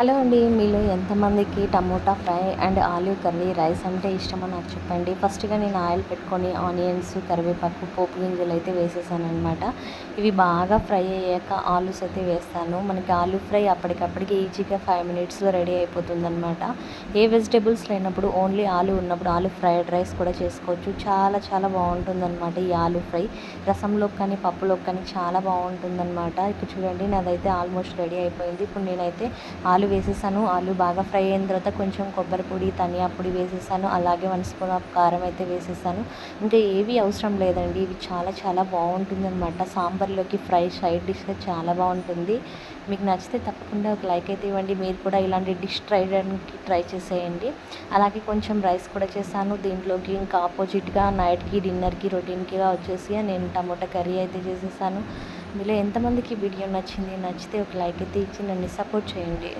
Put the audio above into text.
Hello అండి మీలో ఎంతమందికి tomato fry and olive curry rice అంటే ఇష్టమో నాకు చెప్పండి. ఫస్ట్గా నేను ఆయిల్ పెట్టుకొని ఆనియన్స్ కరివేపాకు పోపు గింజలు అయితే వేసేసాను అనమాట ఇవి బాగా ఫ్రై అయ్యాక ఆలూస్ అయితే వేస్తాను. మనకి ఆలూ ఫ్రై అప్పటికప్పటికి ఈజీగా ఫైవ్ మినిట్స్లో రెడీ అయిపోతుంది అనమాట ఏ వెజిటేబుల్స్ లేనప్పుడు ఓన్లీ ఆలు ఉన్నప్పుడు ఆలు ఫ్రైడ్ రైస్ కూడా చేసుకోవచ్చు. చాలా చాలా బాగుంటుంది అనమాట ఈ ఆలూ ఫ్రై. రసంలోకి కానీ పప్పులోకి కానీ చాలా బాగుంటుందన్నమాట. ఇక్కడ ఇప్పుడు చూడండి నాదైతే ఆల్మోస్ట్ రెడీ అయిపోయింది. ఇప్పుడు నేనైతే ఆలు వేసేసాను. ఆలు బాగా ఫ్రై అయిన తర్వాత కొంచెం కొబ్బరి పొడి ధనియా పొడి వేసేసాను. అలాగే వన్ స్పూన్ ఆఫ్ కారం అయితే వేసేసాను. ఇంకా ఏవి అవసరం లేదండి. ఇవి చాలా చాలా బాగుంటుంది అనమాట సాంబార్లోకి ఫ్రై సైడ్ డిష్గా చాలా బాగుంటుంది. మీకు నచ్చితే తప్పకుండా ఒక లైక్ అయితే ఇవ్వండి. మీరు కూడా ఇలాంటి డిష్ ట్రై చేయడానికి ట్రై చేసేయండి. అలాగే కొంచెం రైస్ కూడా చేశాను. దీంట్లోకి ఇంకా ఆపోజిట్గా నైట్కి డిన్నర్కి రొటీన్కిగా వచ్చేసి నేను టమోటా కర్రీ అయితే చేసేసాను. మీలో ఎంతమందికి వీడియో నచ్చింది? నచ్చితే ఒక లైక్ అయితే ఇచ్చి నన్ను సపోర్ట్ చేయండి.